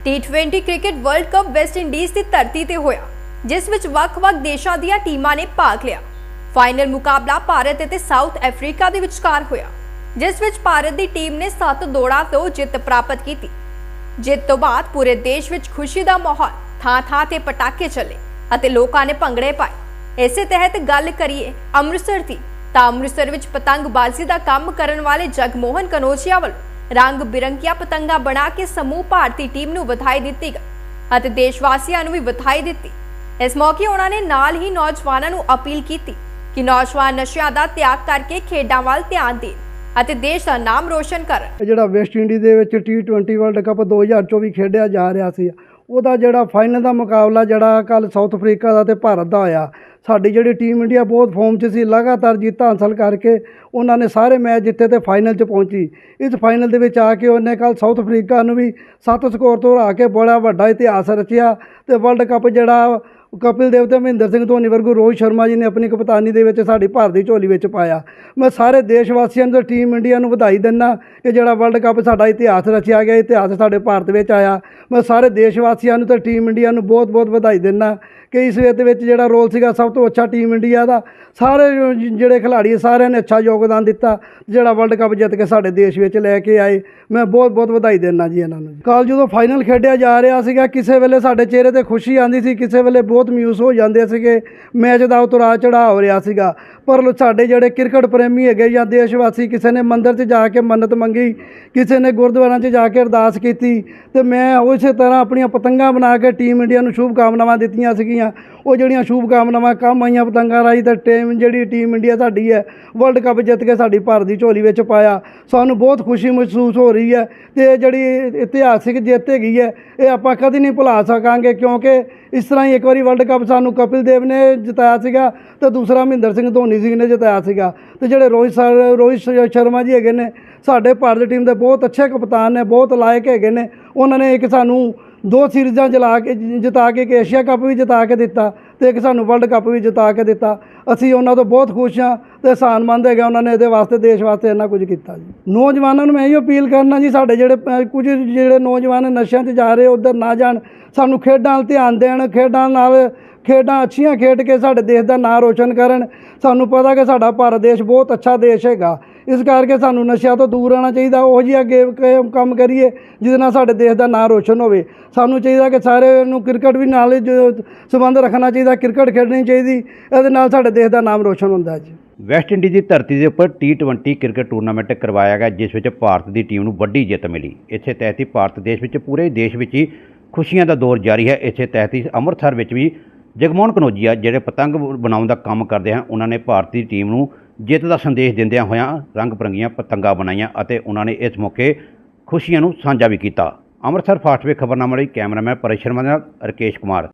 T20 cricket world cup West Indies ਦੀ ਧਰਤੀ ਤੇ ਹੋਇਆ, ਜਿਸ ਵਿੱਚ ਵੱਖ-ਵੱਖ ਦੇਸ਼ਾਂ ਦੀਆਂ ਟੀਮਾਂ ਨੇ ਭਾਗ ਲਿਆ। ਫਾਈਨਲ ਮੁਕਾਬਲਾ ਭਾਰਤ ਅਤੇ ਸਾਊਥ ਅਫਰੀਕਾ ਦੇ ਵਿਚਕਾਰ ਹੋਇਆ, ਜਿਸ ਵਿੱਚ ਭਾਰਤ ਦੀ ਟੀਮ ਨੇ 7 ਦੌੜਾਂ ਤੋਂ ਜਿੱਤ ਪ੍ਰਾਪਤ ਕੀਤੀ। ਜਿੱਤ ਤੋਂ ਬਾਅਦ ਪੂਰੇ ਦੇਸ਼ ਵਿੱਚ ਖੁਸ਼ੀ ਦਾ ਮਾਹੌਲ ਥਾਂ-ਥਾਂ ਤੇ ਪਟਾਕੇ ਚੱਲੇ ਅਤੇ ਲੋਕਾਂ ਨੇ ਭੰਗੜੇ ਪਾਏ। ਇਸੇ ਤਹਿਤ ਗੱਲ ਕਰੀਏ ਅੰਮ੍ਰਿਤਸਰ ਦੀ, ਤਾਂ ਅੰਮ੍ਰਿਤਸਰ ਵਿੱਚ ਪਤੰਗਬਾਜ਼ੀ ਦਾ ਕੰਮ ਕਰਨ ਵਾਲੇ ਜਗਮੋਹਨ ਕਨੋਜੀਆ ਵੱਲੋਂ ਰੰਗ ਬਿਰੰਗੀਆਂ ਪਤੰਗਾਂ ਬਣਾ ਕੇ ਸਮੂਹ ਭਾਰਤੀ ਟੀਮ ਨੂੰ ਵਧਾਈ ਦਿੱਤੀ ਅਤੇ ਦੇਸ਼ ਵਾਸੀਆਂ ਨੂੰ ਵੀ ਵਧਾਈ ਦਿੱਤੀ। ਇਸ ਮੌਕੇ ਉਹਨਾਂ ਨੇ ਨਾਲ ਹੀ ਨੌਜਵਾਨਾਂ ਨੂੰ ਅਪੀਲ ਕੀਤੀ ਕਿ ਨੌਜਵਾਨ ਨਸ਼ਿਆਂ ਦਾ ਤਿਆਗ ਕਰਕੇ ਖੇਡਾਂ ਵੱਲ ਧਿਆਨ ਦੇਣ ਅਤੇ ਦੇਸ਼ ਦਾ ਨਾਮ ਰੋਸ਼ਨ ਕਰਨ। ਜਿਹੜਾ ਵੈਸਟ ਇੰਡੀਜ਼ ਦੇ ਵਿੱਚ T20 ਵਰਲਡ ਕੱਪ 2024 ਖੇਡਿਆ ਜਾ ਰਿਹਾ ਸੀ ਉਹਦਾ ਜਿਹੜਾ ਫਾਈਨਲ ਦਾ ਮੁਕਾਬਲਾ ਜਿਹੜਾ ਕੱਲ ਸਾਊਥ ਅਫਰੀਕਾ ਦਾ ਤੇ ਭਾਰਤ ਦਾ ਆਇਆ ਸਾਡੀ ਜਿਹੜੀ ਟੀਮ ਇੰਡੀਆ ਬਹੁਤ ਫਾਰਮ 'ਚ ਸੀ, ਲਗਾਤਾਰ ਜਿੱਤਾਂ ਹਾਸਲ ਕਰਕੇ ਉਹਨਾਂ ਨੇ ਸਾਰੇ ਮੈਚ ਜਿੱਤੇ ਤੇ ਫਾਈਨਲ 'ਚ ਪਹੁੰਚੀ। ਇਸ ਫਾਈਨਲ ਦੇ ਵਿੱਚ ਆ ਕੇ ਉਹਨੇ ਕੱਲ ਸਾਊਥ ਅਫਰੀਕਾ ਨੂੰ ਵੀ 7 ਸਕੋਰ ਤੋਂ ਹਰਾ ਕੇ ਬੜਾ ਵੱਡਾ ਇਤਿਹਾਸ ਰਚਿਆ ਤੇ ਵਰਲਡ ਕੱਪ ਜਿਹੜਾ ਕਪਿਲ ਦੇਵ ਤੇ ਮਹਿੰਦਰ ਸਿੰਘ ਧੋਨੀ ਵਰਗੂ ਰੋਹਿਤ ਸ਼ਰਮਾ ਜੀ ਨੇ ਆਪਣੀ ਕਪਤਾਨੀ ਦੇ ਵਿੱਚ ਸਾਡੀ ਭਾਰਤ ਦੀ ਝੋਲੀ ਵਿੱਚ ਪਾਇਆ। ਮੈਂ ਸਾਰੇ ਦੇਸ਼ ਵਾਸੀਆਂ ਨੂੰ ਤੇ ਟੀਮ ਇੰਡੀਆ ਨੂੰ ਵਧਾਈ ਦਿੰਦਾ ਕਿ ਜਿਹੜਾ ਵਰਲਡ ਕੱਪ ਸਾਡਾ ਇਤਿਹਾਸ ਰਚਿਆ ਗਿਆ, ਇਤਿਹਾਸ ਸਾਡੇ ਭਾਰਤ ਵਿੱਚ ਆਇਆ। ਮੈਂ ਸਾਰੇ ਦੇਸ਼ ਵਾਸੀਆਂ ਨੂੰ ਤੇ ਟੀਮ ਇੰਡੀਆ ਨੂੰ ਬਹੁਤ-ਬਹੁਤ ਵਧਾਈ ਦਿੰਦਾ ਕਿ ਇਸ ਵੇਤ ਵਿੱਚ ਜਿਹੜਾ ਰੋਲ ਸੀਗਾ ਸਭ ਤੋਂ ਅੱਛਾ ਟੀਮ ਇੰਡੀਆ ਦਾ। ਸਾਰੇ ਜਿਹੜੇ ਖਿਡਾਰੀ ਸਾਰਿਆਂ ਨੇ ਅੱਛਾ ਯੋਗਦਾਨ ਦਿੱਤਾ, ਜਿਹੜਾ ਵਰਲਡ ਕੱਪ ਜਿੱਤ ਕੇ ਸਾਡੇ ਦੇਸ਼ ਵਿੱਚ ਲੈ ਕੇ ਆਏ। ਮੈਂ ਬਹੁਤ-ਬਹੁਤ ਵਧਾਈ ਦਿੰਦਾ ਜੀ ਇਹਨਾਂ ਨੂੰ। ਕੱਲ ਜਦੋਂ ਫਾਈਨਲ ਖੇਡਿਆ ਜਾ ਰਿਹਾ ਸੀਗਾ, ਕਿਸੇ ਵੇਲੇ ਸਾਡੇ ਚਿਹਰੇ ਤੇ ਖੁਸ਼ੀ ਆਉਂਦੀ ਸੀ, ਕਿਸੇ ਵੇਲੇ ਬਹੁਤ ਮਿਊਸ ਹੋ ਜਾਂਦੇ ਸੀਗੇ। ਮੈਚ ਦਾ ਉਤਰਾ ਚੜਾਅ ਹੋ ਰਿਹਾ ਸੀਗਾ ਪਰ ਸਾਡੇ ਜਿਹੜੇ ਕ੍ਰਿਕਟ ਪ੍ਰੇਮੀ ਹੈਗੇ ਜਾਂ ਦੇਸ਼ ਵਾਸੀ ਕਿਸੇ ਨੇ ਮੰਦਿਰ 'ਚ ਜਾ ਕੇ ਮੰਨਤ ਮੰਗੀ, ਕਿਸੇ ਨੇ ਗੁਰਦੁਆਰਿਆਂ 'ਚ ਜਾ ਕੇ ਅਰਦਾਸ ਕੀਤੀ, ਤੇ ਮੈਂ ਉਸੇ ਤਰ੍ਹਾਂ ਆਪਣੀਆਂ ਪਤੰਗਾਂ ਬਣਾ ਕੇ ਟੀਮ ਇੰਡੀਆ ਨੂੰ ਸ਼ੁਭ ਕਾਮਨਾਵਾਂ ਦਿੱਤੀਆਂ ਸੀਗੀਆਂ। ਉਹ ਜਿਹੜੀਆਂ ਸ਼ੁਭ ਕਾਮਨਾਵਾਂ ਕੰਮ ਆਈਆਂ ਪਤੰਗਾਂ ਰਾਹੀਂ, ਤੇ ਟੀਮ ਜਿਹੜੀ ਟੀਮ ਇੰਡੀਆ ਸਾਡੀ ਹੈ, ਵਰਲਡ ਕੱਪ ਜਿੱਤ ਕੇ ਸਾਡੀ ਭਾਰਤ ਦੀ ਝੋਲੀ ਵਿੱਚ ਪਾਇਆ। ਸਾਨੂੰ ਬਹੁਤ ਖੁਸ਼ੀ ਮਹਿਸੂਸ ਹੋ ਰਹੀ ਹੈ, ਤੇ ਇਹ ਜਿਹੜੀ ਇਤਿਹਾਸਿਕ ਜਿੱਤ ਹੈਗੀ ਹੈ, ਇਹ ਆਪਾਂ ਕਦੀ ਨਹੀਂ ਭੁਲਾ ਸਕਾਂਗੇ, ਕਿਉਂਕਿ ਇਸ ਤਰ੍ਹਾਂ ਹੀ ਇੱਕ ਵਾਰੀ ਵਰਲਡ ਕੱਪ ਸਾਨੂੰ ਕਪਿਲ ਦੇਵ ਨੇ ਜਿਤਾਇਆ ਸੀਗਾ, ਤੇ ਦੂਸਰਾ ਮਹਿੰਦਰ ਸਿੰਘ ਧੋਨੀ ਸਿੰਘ ਨੇ ਜਿਤਾਇਆ ਸੀਗਾ। ਤੇ ਜਿਹੜੇ ਰੋਹਿਤ ਸਰ, ਰੋਹਿਤ ਸ਼- ਸ਼ਰਮਾ ਜੀ ਹੈਗੇ ਨੇ, ਸਾਡੇ ਭਾਰਤ ਟੀਮ ਦੇ ਬਹੁਤ ਅੱਛੇ ਕਪਤਾਨ ਨੇ, ਬਹੁਤ ਲਾਇਕ ਹੈਗੇ ਨੇ। ਉਹਨਾਂ ਨੇ ਇੱਕ ਸਾਨੂੰ ਦੋ ਸੀਰੀਜ਼ਾਂ ਜਲਾ ਕੇ, ਜਿਤਾ ਕੇ, ਇੱਕ ਏਸ਼ੀਆ ਕੱਪ ਵੀ ਜਿਤਾ ਕੇ ਦਿੱਤਾ ਤੇ ਇੱਕ ਸਾਨੂੰ ਵਰਲਡ ਕੱਪ ਵੀ ਜਿਤਾ ਕੇ ਦਿੱਤਾ। ਅਸੀਂ ਉਹਨਾਂ ਤੋਂ ਬਹੁਤ ਖੁਸ਼ ਹਾਂ ਤੇ ਸਾਨਮੰਦ ਹੈਗਾ ਉਹਨਾਂ ਨੇ, ਇਹਦੇ ਵਾਸਤੇ, ਦੇਸ਼ ਵਾਸਤੇ ਇੰਨਾ ਕੁਝ ਕੀਤਾ ਜੀ। ਨੌਜਵਾਨਾਂ ਨੂੰ ਮੈਂ ਇਹੋ ਅਪੀਲ ਕਰਨਾ ਜੀ, ਸਾਡੇ ਜਿਹੜੇ ਕੁਝ ਜਿਹੜੇ ਨੌਜਵਾਨ ਨਸ਼ਿਆਂ 'ਚ ਜਾ ਰਹੇ ਉਧਰ ਨਾ ਜਾਣ। ਸਾਨੂੰ ਖੇਡਾਂ 'ਵੱਲ ਧਿਆਨ ਦੇਣ, ਖੇਡਾਂ ਨਾਲ ਖੇਡਾਂ ਅੱਛੀਆਂ ਖੇਡ ਕੇ ਸਾਡੇ ਦੇਸ਼ ਦਾ ਨਾਂ ਰੋਸ਼ਨ ਕਰਨ। ਸਾਨੂੰ ਪਤਾ ਕਿ ਸਾਡਾ ਭਾਰਤ ਦੇਸ਼ ਬਹੁਤ ਅੱਛਾ ਦੇਸ਼ ਹੈਗਾ। ਇਸ ਕਰਕੇ ਸਾਨੂੰ ਨਸ਼ਿਆਂ ਤੋਂ ਦੂਰ ਰਹਿਣਾ ਚਾਹੀਦਾ। ਉਹ ਜਿਹੀ ਗੇਮ ਕੰਮ ਕਰੀਏ ਜਿਹਦੇ ਨਾਲ ਸਾਡੇ ਦੇਸ਼ ਦਾ ਨਾਂ ਰੋਸ਼ਨ ਹੋਵੇ। ਸਾਨੂੰ ਚਾਹੀਦਾ ਕਿ ਸਾਰੇ ਨੂੰ ਕ੍ਰਿਕਟ ਵੀ ਨਾਲ ਜੋ, ਸੰਬੰਧ ਰੱਖਣਾ ਚਾਹੀਦਾ। ਕ੍ਰਿਕਟ ਖੇਡਣੀ ਚਾਹੀਦੀ। ਇਹਦੇ ਨਾਲ ਸਾਡੇ ਦੇਸ਼ ਦਾ ਨਾਮ ਰੋਸ਼ਨ ਹੁੰਦਾ ਜੀ। ਵੈਸਟ ਇੰਡੀਜ਼ ਦੀ ਧਰਤੀ ਦੇ ਉੱਪਰ T20 ਕ੍ਰਿਕਟ ਟੂਰਨਾਮੈਂਟ ਕਰਵਾਇਆ ਗਿਆ, ਜਿਸ ਵਿੱਚ ਭਾਰਤ ਦੀ ਟੀਮ ਨੂੰ ਵੱਡੀ ਜਿੱਤ ਮਿਲੀ। ਇਸੇ ਤਹਿਤ ਹੀ ਭਾਰਤ ਦੇਸ਼ ਵਿੱਚ ਪੂਰੇ ਦੇਸ਼ ਵਿੱਚ ਹੀ ਖੁਸ਼ੀਆਂ ਦਾ ਦੌਰ ਜਾਰੀ ਹੈ। ਇਸੇ ਤਹਿਤ ਹੀ ਅੰਮ੍ਰਿਤਸਰ ਵਿੱਚ ਵੀ ਜਗਮੋਹਨ ਕਨੋਜੀਆ ਜਿਹੜੇ ਪਤੰਗ ਬਣਾਉਣ ਦਾ ਕੰਮ ਕਰਦੇ ਹਨ, ਉਹਨਾਂ ਨੇ ਭਾਰਤੀ ਟੀਮ ਨੂੰ ਜਿੱਤ ਦਾ ਸੰਦੇਸ਼ ਦਿੰਦਿਆਂ ਹੋਇਆਂ ਰੰਗ ਬਰੰਗੀਆਂ ਪਤੰਗਾਂ ਬਣਾਈਆਂ ਅਤੇ ਉਹਨਾਂ ਨੇ ਇਸ ਮੌਕੇ ਖੁਸ਼ੀਆਂ ਨੂੰ ਸਾਂਝਾ ਵੀ ਕੀਤਾ। ਅੰਮ੍ਰਿਤਸਰ ਫਾਸਟਵੇ ਖਬਰਨਾਮਾ ਲਈ ਕੈਮਰਾਮੈਨ ਪਰੇਸ਼ ਸ਼ਰਮਾ ਨਾਲ ਰਕੇਸ਼ ਕੁਮਾਰ।